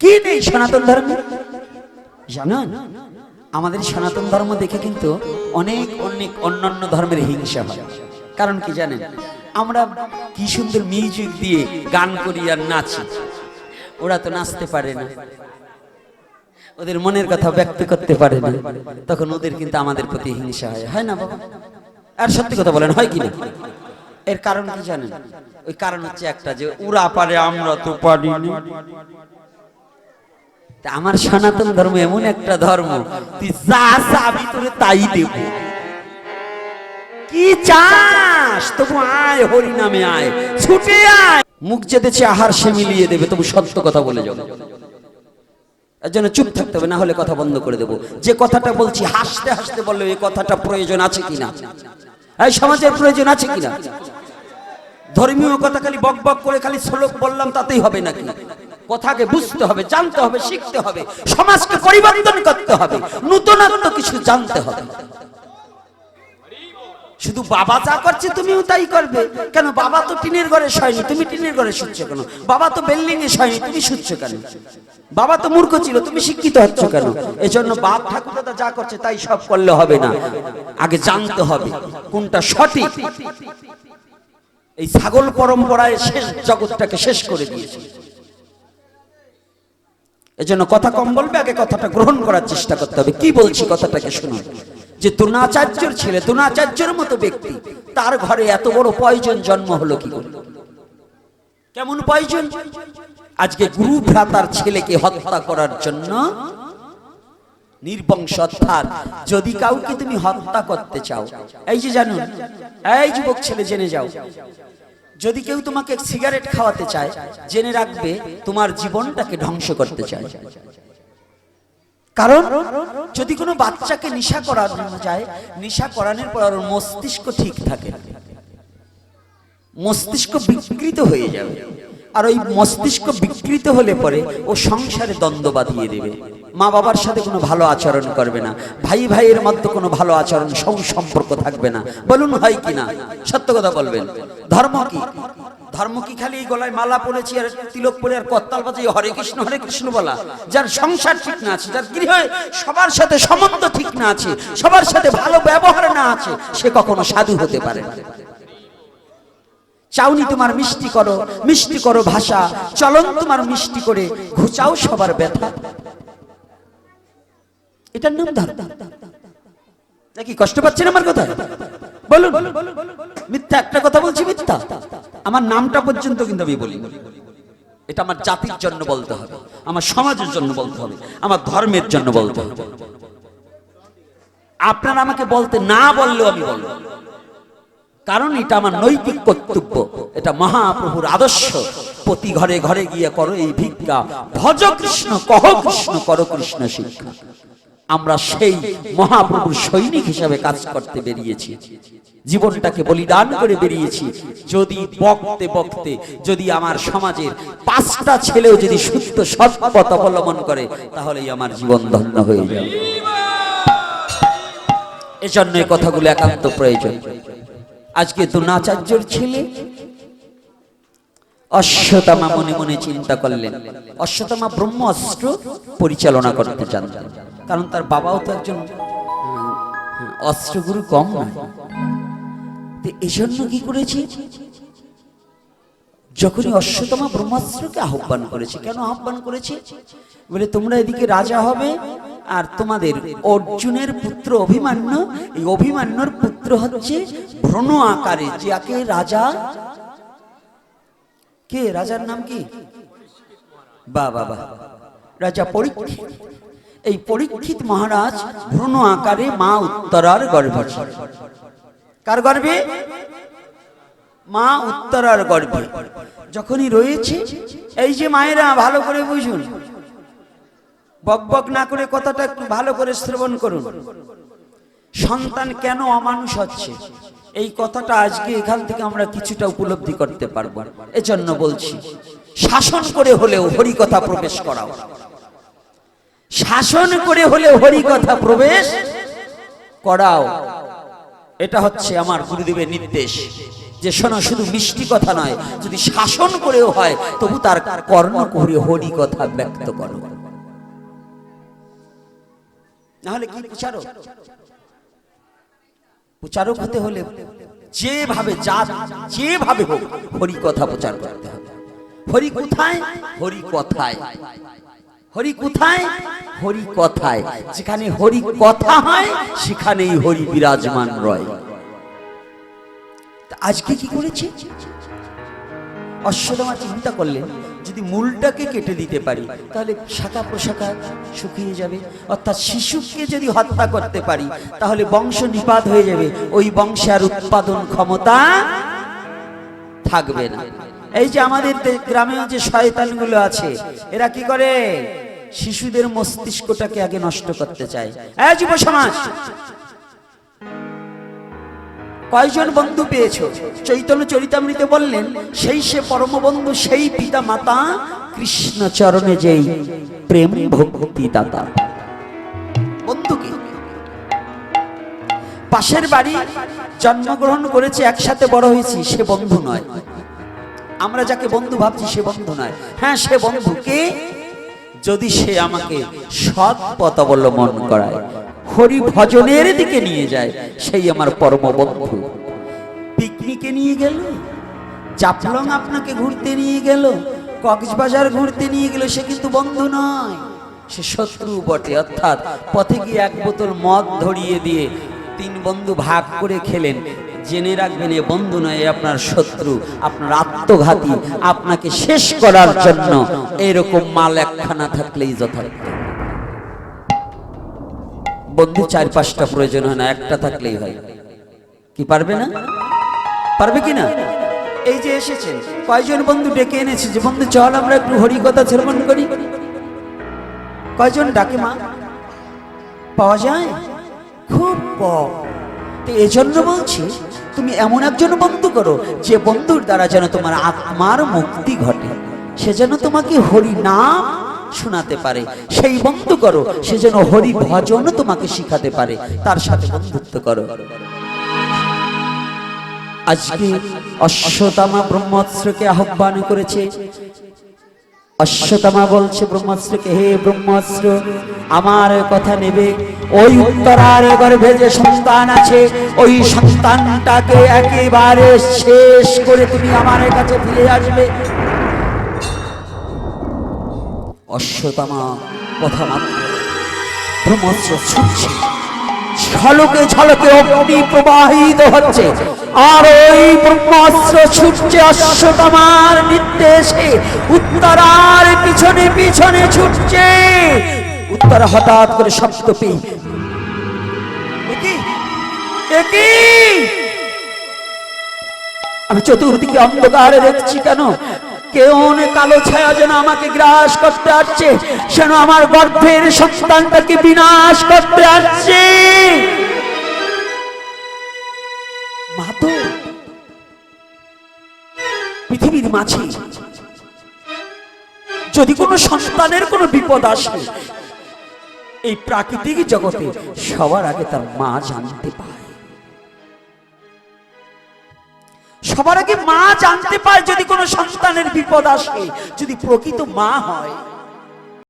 কি নেই সনাতন ধর্মে? জানেন আমাদের সনাতন ধর্ম দেখে কিন্তু অনেক অনেক অন্যান্য ধর্মের হিংসা হয়। কারণ কি জানেন? আমরা কি সুন্দর মিউজিক দিয়ে গান করি আর নাচি। ওরা তো নাচতে পারে না। ওদের মনের কথা ব্যক্ত করতে পারে না। তখন ওদের কিন্তু আমাদের প্রতি হিংসা হয়। হয় না বাবা? আর সত্যি কথা বলেন, হয় কি না? এর কারণ কি জানেন? ওই কারণ হচ্ছে একটা যে ওরা পারে, আমরা তো পারি না আমার সনাতন ধর্ম এমন একটা ধর্ম, তুই যা চাবি তোরে তাই দেব। কি চাস? তবু আয় হরি নামে আয়, ছুটে আয়। মুখ যেতেছে আহার সে মিলিয়ে দেবে, তবু সত্য কথা বলে যাবে জন্য চুপ থাকতে হবে, না হলে কথা বন্ধ করে দেব। যে কথাটা বলছি, হাসতে হাসতে বললে এই কথাটা প্রয়োজন আছে কিনা? এই সমাজের প্রয়োজন আছে কিনা? ধর্মীয় কথা খালি বক বক করে খালি শ্লোক বললাম, তাতেই হবে নাকি? কথাকে বুঝতে হবে, জানতে হবে, শিখতে হবে, সমাজকে পরিবর্তন করতে হবে, নূতনত্ব কিছু জানতে হবে। শুধু বাবা যা করছে তুমিও তাই করবে। কেন বাবা তো টিনের ঘরে শয়নি, তুমি টিনের ঘরে শুচ্ছ কেন? বাবা তো বিল্ডিং এ শয়নি, তুমি শুচ্ছ কেন? বাবা তো মূর্খ ছিল, তুমি শিক্ষিত হচ্ছ কেন? এই জন্য বাপ ঠাকুরদা যা করছে তাই সব করলে হবে না। আগে জানতে হবে কোনটা সঠিক। এই ছাগল পরম্পরায় শেষ জগৎটাকে শেষ করে দিয়েছে। এজন্য কথা কম বলবে, আগে কথাটা গ্রহণ করার চেষ্টা করতে হবে। কি বলছি কথাটাকে শুনুন। যে তুনাচার্যর ছেলে তুনাচার্যের মতো ব্যক্তি, তার ঘরে এত বড় পয়জন জন্ম হলো কি করে? কেমন পয়জন? আজকে গুরু ভ্রাতার ছেলেকে হত্যা করার জন্য নির্বংশ অর্থাৎ যদি কাউকে তুমি হত্যা করতে চাও, এই যে জানো এই যুবক ছেলে জেনে যাও যদি কেউ তোমাকে সিগারেট খাওয়াতে চায়, জেনে রাখবে তোমার জীবনটাকে ধ্বংস করতে চায়। কারণ যদি কোনো বাচ্চাকে নেশা করানো যায়, নেশা করানোর পর ওর মস্তিষ্ক ঠিক থাকে মস্তিষ্ক বিকৃত হয়ে যাবে। আর ওই মস্তিষ্ক বিকৃত হলে পরে ও সংসারে দ্বন্দ্ব বাঁধিয়ে দেবে। মা বাবার সাথে কোনো ভালো আচরণ করবে না। ভাই ভাইয়ের মধ্যে কোনো ভালো আচরণ, সৌ সম্পর্ক থাকবে না। বলুন হয় কি না সত্য কথা বলবেন। ধর্ম কি? ধর্ম কি খালি গলায় মালা পড়েছি আর তিলক পরে আর কত্তাল বাজে? হরে কৃষ্ণ হরে কৃষ্ণ বলা। যার সংসার ঠিক না আছে, যার গৃহে সবার সাথে সম্বন্ধ ঠিক না আছে, সবার সাথে ভালো ব্যবহার না আছে, সে কখনো সাধু হতে পারে চাউনি তোমার মিষ্টি করো মিষ্টি করো ভাষা, চলন তোমার মিষ্টি করে, ঘুচাও সবার ব্যথা। এটার নাম ধর্ম নাকি কষ্ট পাচ্ছেন আমার কথা বলুন। মিথ্যা একটা কথা বলছি মিথ্যা। আমার নামটা পর্যন্ত কিন্তু আমি বলি এটা আমার জাতির জন্য বলতে হবে। আমার সমাজের জন্য বলতে হবে। আমার ধর্মের জন্য বলতে হবে। আপনারা আমাকে বলতে না বললেও আমি বলব। কারণ এটা আমার নৈতিক কর্তব্য। এটা মহাপ্রভুর আদর্শ। প্রতি ঘরে ঘরে গিয়ে করো এই ভিক্ষা। ভজ কৃষ্ণ, কহ কৃষ্ণ, করো কৃষ্ণ শিক্ষা। আমরা সেই মহাপ্রভুর সৈনিক হিসাবে কাজ করতে বেরিয়েছি। জীবনটাকে বলিদান করে বেরিয়েছি। যদি বকতে বকতে, যদি আমার সমাজের পাঁচটা ছেলেও যদি শুদ্ধ সৎ পথ অবলম্বন করে, তাহলেই আমার জীবন ধন্য হয়ে যাবে। এজন্য এই কথাগুলো একান্ত প্রয়োজন। আজকে তো দ্রোণাচার্যর ছেলে। অশ্বতামা মনে মনে চিন্তা করলেন অশ্বতামা ব্রহ্ম অস্ত্র পরিচালনা করতে জানতেন। কারণ তার বাবাও তো একজন অস্ত্রগুরু কম এজন্য কি করেছে? যখনই অশ্বতমা ব্রহ্মাস্ত্রকে আহ্বান করেছে, কেন আহ্বান করেছে? বলে, তোমরা এদিকে রাজা হবে আর তোমাদের অর্জুনের পুত্র অভিমান্য। এই অভিমান্যর পুত্র হচ্ছে ভ্রণ আকারে, যাকে রাজা কে? রাজার নাম কি? বা বাবা রাজা পরীক্ষিত। এই পরীক্ষিত মহারাজ ভ্রণ আকারে মা উত্তরার গর্ভে। কার গর্ভে? মা উত্তরার গর্ভে। যখনই রয়েছে, এই যে মায়েরা, ভালো করে বুঝুন। বক বক না করে কথাটা একটু ভালো করে শ্রবণ করুন। সন্তান কেন অমানুষ হচ্ছে? এই কথাটা আজকে এখান থেকে আমরা কিছুটা উপলব্ধি করতে পারব। এজন্য বলছি, শাসন করে হলেও হরি কথা প্রবেশ করাও। শাসন করে হলেও হরি কথা প্রবেশ করাও। এটা হচ্ছে আমার গুরুদেবের নির্দেশ। যে শোনো, শুধু মিষ্টি কথা নয়, যদি শাসন করেও হয়, তবু তার কর্ণ করে হরি কথা ব্যক্ত করো। নাহলে কি প্রচারক? প্রচারক হতে হলে যেভাবে যা যেভাবে হোক হরি কথা প্রচার করতে হবে। হরি কোথায়? হরি কথায়। হরি কোথায়? হরি কথায়। যেখানে হরি কথা হয়, সেখানেই হরি বিরাজমান রয়। আজকে কি করেছে? অশ্বদমা চিন্তা করলেন, যদি মূলটাকে কেটে দিতে পারি, তাহলে শাখা প্রশাখা শুকিয়ে যাবে। অর্থাৎ শিশুকে যদি হত্যা করতে পারি, তাহলে বংশ নিপাত হয়ে যাবে। ওই বংশে আর উৎপাদন ক্ষমতা থাকবে না। এই যে আমাদের গ্রামেও যে শয়তানগুলো আছে, এরা কি করে? শিশুদের মস্তিষ্কটাকে আগে নষ্ট করতে চায়। যুব সমাজ! কয়জন বন্ধু পেয়েছ? চৈতন্য চরিতামৃতে বললেন, সেই সে পরম বন্ধু সেই পিতা মাতা কৃষ্ণ চরণে যেই প্রেম ভক্তি দাতা। বন্ধুকে পাশের বাড়ি জন্মগ্রহণ করেছে, একসাথে বড় হয়েছি, সে বন্ধু নয়। আমরা যাকে বন্ধু ভাবছি, সে বন্ধু নয়। হ্যাঁ সে বন্ধুকে যদি সে আমাকে সৎ পথ অবলম্বন করায় হরি ভজনের দিকে নিয়ে যায়, সেই আমার পরম বন্ধু পিকনিকে নিয়ে গেল, জাফলং আপনাকে ঘুরতে নিয়ে গেল, কক্সবাজার ঘুরতে নিয়ে গেল, সে কিন্তু বন্ধু নয়। সে শত্রু বটে, অর্থাৎ পথে গিয়ে এক বোতল মদ ধরিয়ে দিয়ে তিন বন্ধু ভাগ করে খেলেন জেনে রাখবেন, এ বন্ধু নয় আপনার শত্রু, আপনার আত্মঘাতী। আপনাকে শেষ করার জন্য এরকম মাল একখানা থাকলেই যথার্থ। বন্ধু, চার পাঁচটা প্রয়োজন হয় না, একটা থাকলেই হয়। কি পারবে না? পারবে কি না? এই যে এসেছেন, কয়জন বন্ধু ডেকে এনেছে যে, বন্ধু, চল আমরা একটু হরি কথা শ্রবণ করি। কয়জন? ডাকে মা? পাওয়া যায়? খুব কম। তো এজন্য বলছি, তুমি এমন একজন বন্ধু করো যে বন্ধুর দ্বারা যেন তোমার আত্মার মুক্তি ঘটে। সে যেন তোমাকে হরি নাম শোনাতে পারে। সেই বন্ধু করো, সে যেন হরি ভজন তোমাকে শিখাতে পারে। তার সাথে বন্ধুত্ব করো। আজকে অশ্বতামা ব্রহ্মস্ত্রকে আহ্বান করেছে অশ্বতামা বলছে ব্রহ্মাস্ত্রকে হে ব্রহ্মাস্ত্র, আমার কথা নেবে। ওই উত্তরার গর্ভে যে সন্তান আছে, ওই সন্তানটাকে একেবারে শেষ করে তুমি আমার কাছে ফিরে আসবে। অশ্বতমা কথা মাত্র ব্রহ্মাস্ত্র ছুটছে। ঝলকে ঝলকে অগ্নি প্রবাহিত হচ্ছে। আর ওই ব্রহ্মাস্ত্র ছুটছে অশ্বতমার নির্দেশে। উত্তরার পিছনে পিছনে ছুটছে। উত্তরা হঠাৎ করে আমি চতুর্দিকে অন্ধকারে দেখছি কেন? কেউ কালো ছায়া যেন আমাকে গ্রাস করতে আসছে। যেন আমার গর্ভের সন্তানটাকে বিনাশ করতে আসছে। মা তো পৃথিবীর মাঝে যদি কোনো সন্তানের কোনো বিপদ আসে, এই প্রাকৃতিক জগতে সবার আগে তার মা জানতে পায়। সবার আগে মা জানতে পায় যদি কোনো সন্তানের বিপদ আসে, যদি প্রকৃত মা হয়।